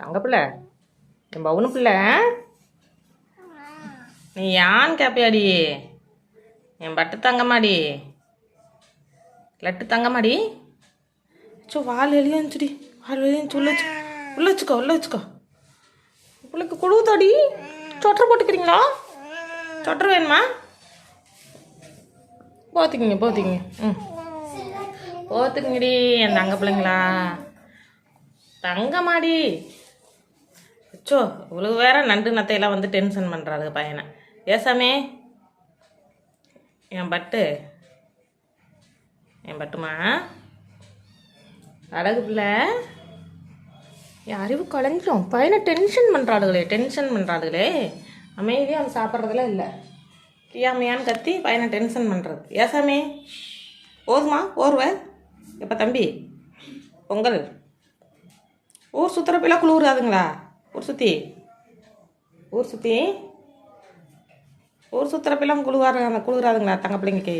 தங்க பிள்ளை? என் பவுனு பிள்ளை நீ யான்னு கேப்பியாடி? என் பட்டு தங்கம்மாடி. லட்டு தங்கம்மாடி. சோ வால் எழுந்துச்சுடி வால் எழுந்து உள்ள வச்சு உள்ள வச்சுக்கோ உள்ள வச்சுக்கோ. உங்களுக்கு குழுவுதாடி. சொட்டர் போட்டுக்கிறீங்களா? சொட்டர் வேணுமா? போத்துக்குங்க போத்துக்குங்க. ம். போத்துக்குங்கடி என் தங்க பிள்ளைங்களா. தங்கமாடி சோ இவ்வளவு வேற நண்டு நத்தையெல்லாம் வந்து டென்ஷன் பண்ணுறாரு பையனை. ஏசாமே என் பட்டு. என் பட்டுமா? அழகு பிள்ளை. என் அறிவு குழஞ்சிரும் பையனை டென்ஷன் பண்ணுறாளுகளே டென்ஷன் பண்ணுறாளுகளே அமைதியாக அவன் சாப்பிட்றதுல இல்லை. கியாமையான்னு கத்தி பையனை டென்ஷன் பண்ணுறது ஏசாமே போதுமா ஓர்வ? எப்போ தம்பி? பொங்கல். ஊர் சுற்றுறப்பெல்லாம் குளிராதுங்களா ஊர் சுற்றி ஊர் சுற்றி ஊர் சுற்றுறப்பெல்லாம் குளிராது குழுகுறாதுங்களா தங்க பிள்ளைங்களுக்கு.